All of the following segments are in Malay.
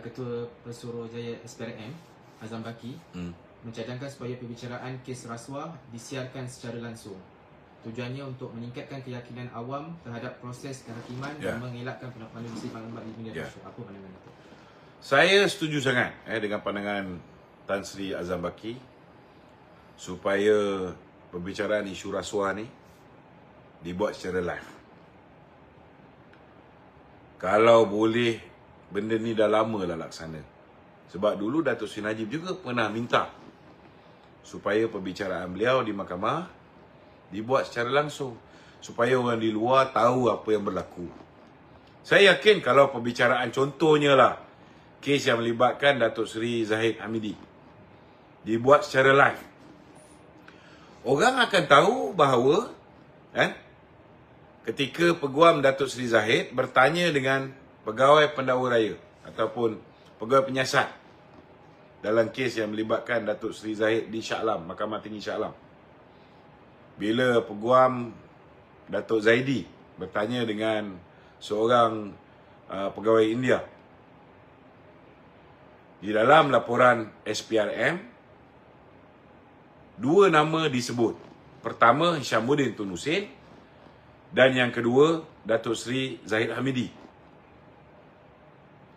Ketua Pesuruhjaya SPRM Azam Baki Hmm. mencadangkan supaya perbicaraan kes rasuah disiarkan secara langsung. Tujuannya untuk meningkatkan keyakinan awam terhadap proses kehakiman Ya. dan mengelakkan penulisan maklumat di dunia Ya. rasuah. Apa pandangan itu? Saya setuju sangat eh, dengan pandangan Tan Sri Azam Baki supaya pembicaraan isu rasuah ni dibuat secara live. Kalau boleh benda ni dah lama lah laksana. Sebab dulu Datuk Sri Najib juga pernah minta supaya pembicaraan beliau di mahkamah dibuat secara langsung supaya orang di luar tahu apa yang berlaku. Saya yakin kalau pembicaraan contohnya lah kes yang melibatkan Datuk Seri Zahid Hamidi dibuat secara live. Orang akan tahu bahawa eh, ketika peguam Datuk Seri Zahid bertanya dengan pegawai pendakwa raya ataupun pegawai penyiasat dalam kes yang melibatkan Datuk Seri Zahid di Shah Alam, Mahkamah Tinggi Shah Alam. Bila peguam Datuk Zaidi bertanya dengan seorang uh, pegawai India di dalam laporan SPRM dua nama disebut. Pertama Hishamuddin Tun Hussein dan yang kedua Datuk Seri Zahid Hamidi.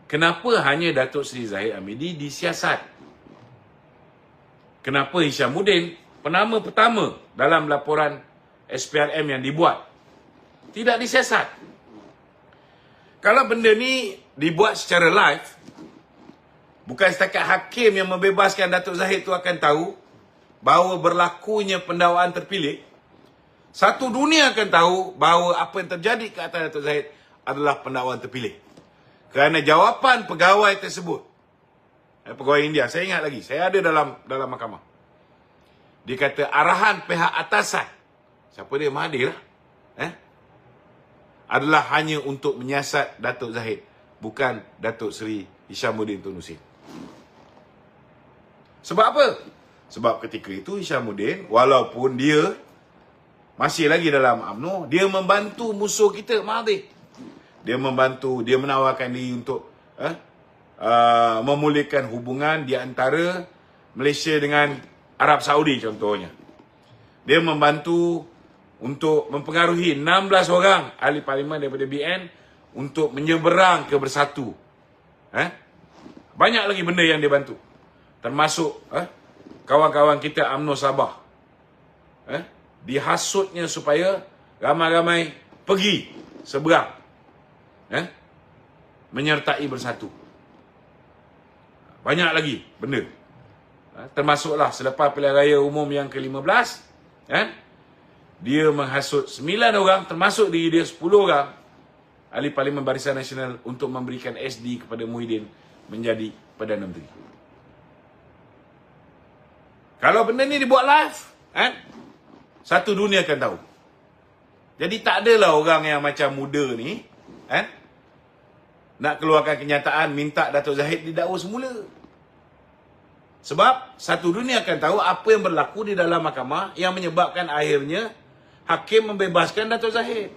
Kenapa hanya Datuk Seri Zahid Hamidi disiasat? Kenapa Hishamuddin penama pertama dalam laporan SPRM yang dibuat tidak disiasat? Kalau benda ni dibuat secara live bukan setakat hakim yang membebaskan Datuk Zahid tu akan tahu bahawa berlakunya pendakwaan terpilih satu dunia akan tahu bahawa apa yang terjadi ke atas Datuk Zahid adalah pendakwaan terpilih. Kerana jawapan pegawai tersebut eh, pegawai India, saya ingat lagi, saya ada dalam dalam mahkamah. Dia kata arahan pihak atasan. Siapa dia? Mahathir lah. Eh? Adalah hanya untuk menyiasat Datuk Zahid. Bukan Datuk Seri Hishamuddin Tun Hussein. Sebab apa? Sebab ketika itu Hishamuddin, walaupun dia masih lagi dalam UMNO, dia membantu musuh kita, Mahathir. Dia membantu, dia menawarkan diri untuk eh, uh, memulihkan hubungan di antara Malaysia dengan Arab Saudi contohnya. Dia membantu untuk mempengaruhi 16 orang ahli parlimen daripada BN untuk menyeberang ke bersatu. Eh? Banyak lagi benda yang dia bantu. Termasuk eh, kawan-kawan kita UMNO Sabah. Eh? Dihasutnya supaya ramai-ramai pergi seberang. Eh? Menyertai bersatu. Banyak lagi benda. Eh? Termasuklah selepas pilihan raya umum yang ke-15. Eh? Dia menghasut 9 orang termasuk diri dia 10 orang ahli Parlimen Barisan Nasional untuk memberikan SD kepada Muhyiddin menjadi Perdana Menteri. Kalau benda ni dibuat live, kan? Satu dunia akan tahu. Jadi tak adalah orang yang macam muda ni, kan? Nak keluarkan kenyataan minta Datuk Zahid didakwa semula. Sebab satu dunia akan tahu apa yang berlaku di dalam mahkamah yang menyebabkan akhirnya hakim membebaskan Datuk Zahid.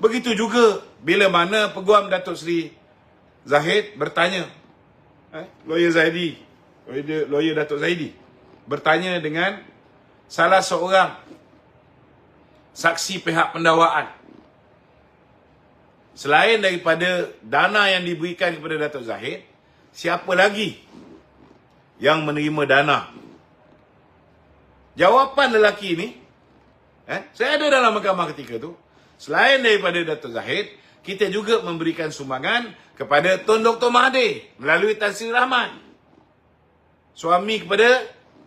Begitu juga bila mana peguam Datuk Seri Zahid bertanya, eh, lawyer Zaidi, lawyer, lawyer Datuk Zaidi, bertanya dengan salah seorang saksi pihak pendakwaan. Selain daripada dana yang diberikan kepada Datuk Zahid, siapa lagi yang menerima dana? Jawapan lelaki ini, eh, saya ada dalam mahkamah ketika tu, Selain daripada Datuk Zahid, kita juga memberikan sumbangan kepada Tun Dr. Mahathir melalui Tan Sri Rahman. Suami kepada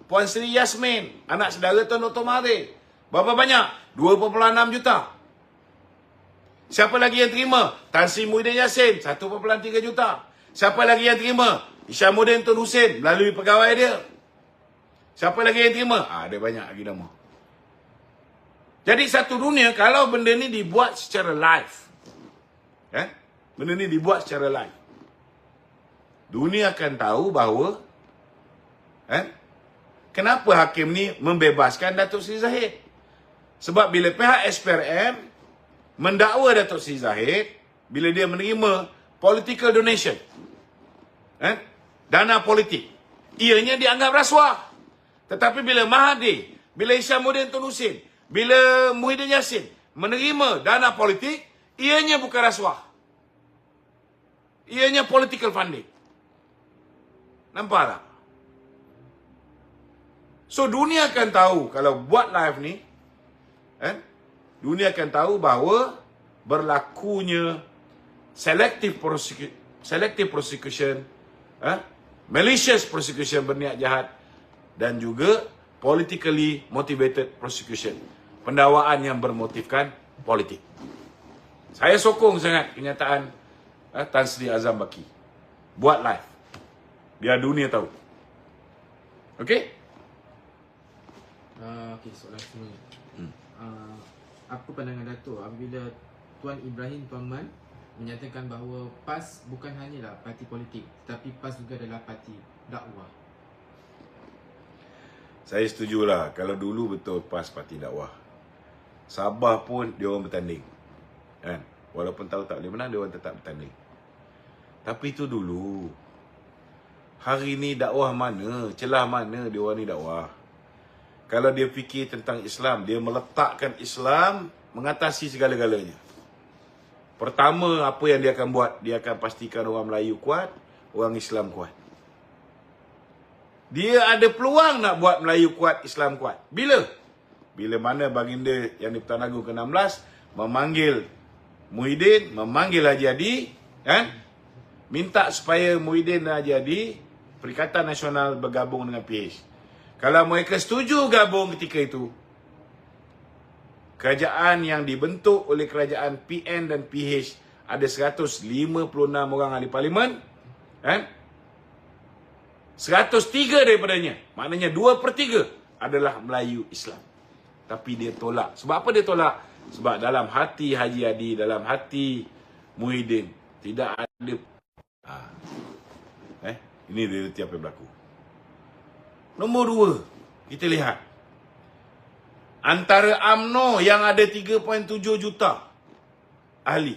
Puan Sri Yasmin, anak saudara Tun Dr. Mahathir. Berapa banyak? 2.6 juta. Siapa lagi yang terima? Tan Sri Muhyiddin Yassin, 1.3 juta. Siapa lagi yang terima? Isyamuddin Tun Hussein melalui pegawai dia. Siapa lagi yang terima? Ah, ada banyak lagi nama. Jadi satu dunia kalau benda ni dibuat secara live. Eh? Benda ni dibuat secara live. Dunia akan tahu bahawa eh? Kenapa hakim ni membebaskan Datuk Seri Zahid? Sebab bila pihak SPRM mendakwa Datuk Seri Zahid bila dia menerima political donation eh, dana politik. Ianya dianggap rasuah. Tetapi bila Mahathir, bila Isyamuddin Tun Husin, bila Muhyiddin Yassin menerima dana politik, ianya bukan rasuah. Ianya political funding. Nampak tak? So dunia akan tahu kalau buat live ni, eh, dunia akan tahu bahawa berlakunya selective prosecution, selective prosecution, eh, malicious prosecution berniat jahat dan juga politically motivated prosecution, pendakwaan yang bermotifkan politik. Saya sokong sangat kenyataan eh, Tan Sri Azam Baki. Buat live. Biar dunia tahu. Okey? Uh, Okey, soalan semua. Hmm. Uh, apa pandangan Datuk apabila Tuan Ibrahim Tuan Man menyatakan bahawa PAS bukan hanyalah parti politik tetapi PAS juga adalah parti dakwah. Saya setujulah kalau dulu betul PAS parti dakwah. Sabah pun dia orang bertanding. Kan? Walaupun tahu tak boleh menang dia orang tetap bertanding. Tapi itu dulu. Hari ni dakwah mana? Celah mana dia orang ni dakwah? Kalau dia fikir tentang Islam, dia meletakkan Islam mengatasi segala-galanya. Pertama, apa yang dia akan buat? Dia akan pastikan orang Melayu kuat, orang Islam kuat. Dia ada peluang nak buat Melayu kuat, Islam kuat. Bila? Bila mana baginda yang di-Pertuan Agong ke-16 memanggil Muhyiddin, memanggil Haji Adi, kan? Minta supaya Muhyiddin dan Haji Adi Perikatan Nasional bergabung dengan PH. Kalau mereka setuju gabung ketika itu, kerajaan yang dibentuk oleh kerajaan PN dan PH ada 156 orang ahli parlimen, kan? 103 daripadanya, maknanya 2 per 3 adalah Melayu Islam. Tapi dia tolak. Sebab apa dia tolak? Sebab dalam hati Haji Adi, dalam hati Muhyiddin, tidak ada... Ha. Eh, ini realiti apa yang berlaku. Nombor dua, kita lihat. Antara AMNO yang ada 3.7 juta ahli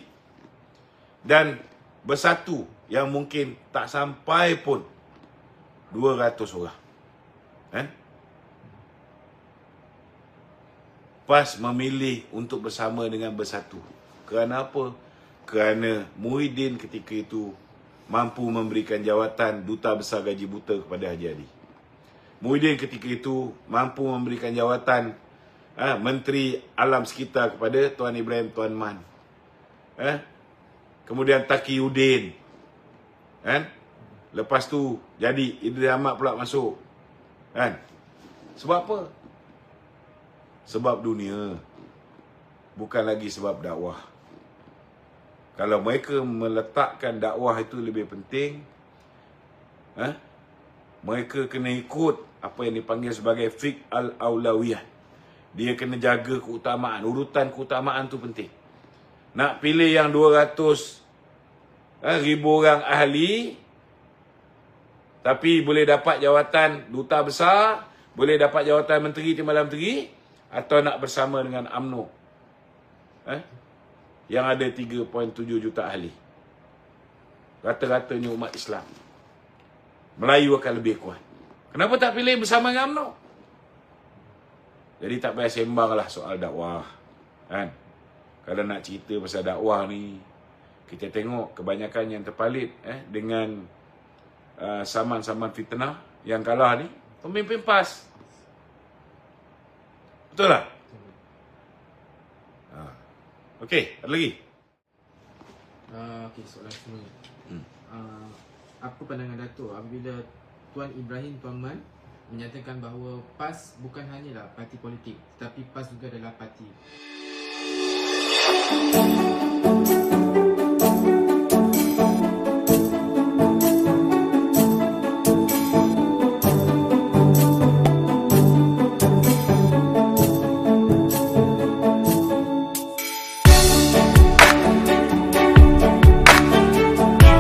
dan bersatu yang mungkin tak sampai pun 200 orang. Eh? PAS memilih untuk bersama dengan bersatu. Kerana apa? Kerana Muhyiddin ketika itu mampu memberikan jawatan Duta Besar Gaji Buta kepada Haji Adi. Muhyiddin ketika itu mampu memberikan jawatan eh, Menteri Alam Sekitar kepada Tuan Ibrahim Tuan Man. Eh? Kemudian Taki Udin. Kan? Lepas tu jadi Idris Ahmad pula masuk. Kan? Sebab apa? Sebab dunia. Bukan lagi sebab dakwah. Kalau mereka meletakkan dakwah itu lebih penting, eh? Mereka kena ikut apa yang dipanggil sebagai fiqh al-aulawiyah. Dia kena jaga keutamaan, urutan keutamaan tu penting. Nak pilih yang 200 eh, ribu orang ahli tapi boleh dapat jawatan duta besar, boleh dapat jawatan menteri timbalan menteri atau nak bersama dengan AMNO. Eh? Yang ada 3.7 juta ahli. Rata-ratanya umat Islam. Melayu akan lebih kuat. Kenapa tak pilih bersama dengan UMNO? Jadi tak payah sembang lah soal dakwah. Kan? Kalau nak cerita pasal dakwah ni, kita tengok kebanyakan yang terpalit eh, dengan uh, saman-saman fitnah yang kalah ni, pemimpin PAS. Betul tak? Ha. Okey, ada lagi? Uh, Okey, soalan semua. Hmm. Uh, apa pandangan Datuk? Apabila Tuan Ibrahim Tuan Man menyatakan bahawa PAS bukan hanyalah parti politik tetapi PAS juga adalah parti